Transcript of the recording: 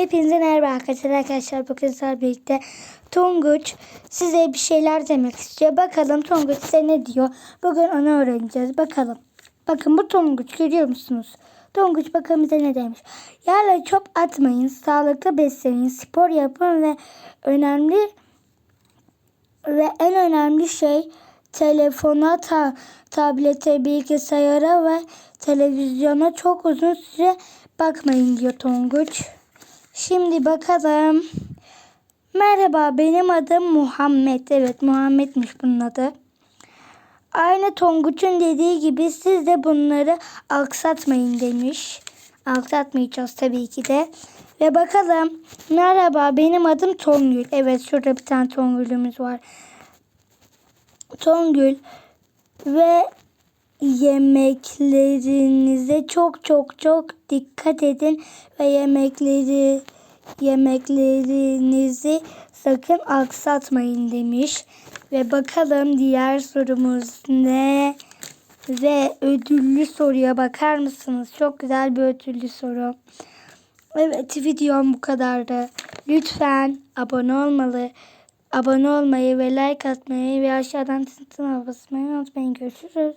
Hepinize merhaba arkadaşlar. Arkadaşlar bugün sizlerle birlikte Tonguç size bir şeyler demek istiyor. Bakalım Tonguç size ne diyor? Bugün onu öğreneceğiz. Bakalım. Bakın bu Tonguç görüyor musunuz? Tonguç bakalım bize ne demiş. Yerlere çöp atmayın. Sağlıklı beslenin. Spor yapın ve önemli ve en önemli şey telefona, ta, tablete, bilgisayara ve televizyona çok uzun süre bakmayın diyor Tonguç. Şimdi bakalım. Merhaba benim adım Muhammed. Evet Muhammed'miş bunun adı. Aynı Tonguç'un dediği gibi siz de bunları aksatmayın demiş. Aksatmayacağız tabii ki de. Ve bakalım. Merhaba benim adım Tongül. Evet şurada bir tane Tongül'ümüz var. Tongül ve yemeklerinize çok çok çok dikkat edin ve yemekleri yemeklerinizi sakın aksatmayın demiş. Ve bakalım diğer sorumuz ne? Ve ödüllü soruya bakar mısınız? Çok güzel bir ödüllü soru. Evet videom bu kadardı. Lütfen abone olmalı, abone olmayı ve like atmayı ve aşağıdan tıntına basmayı unutmayın. Görüşürüz.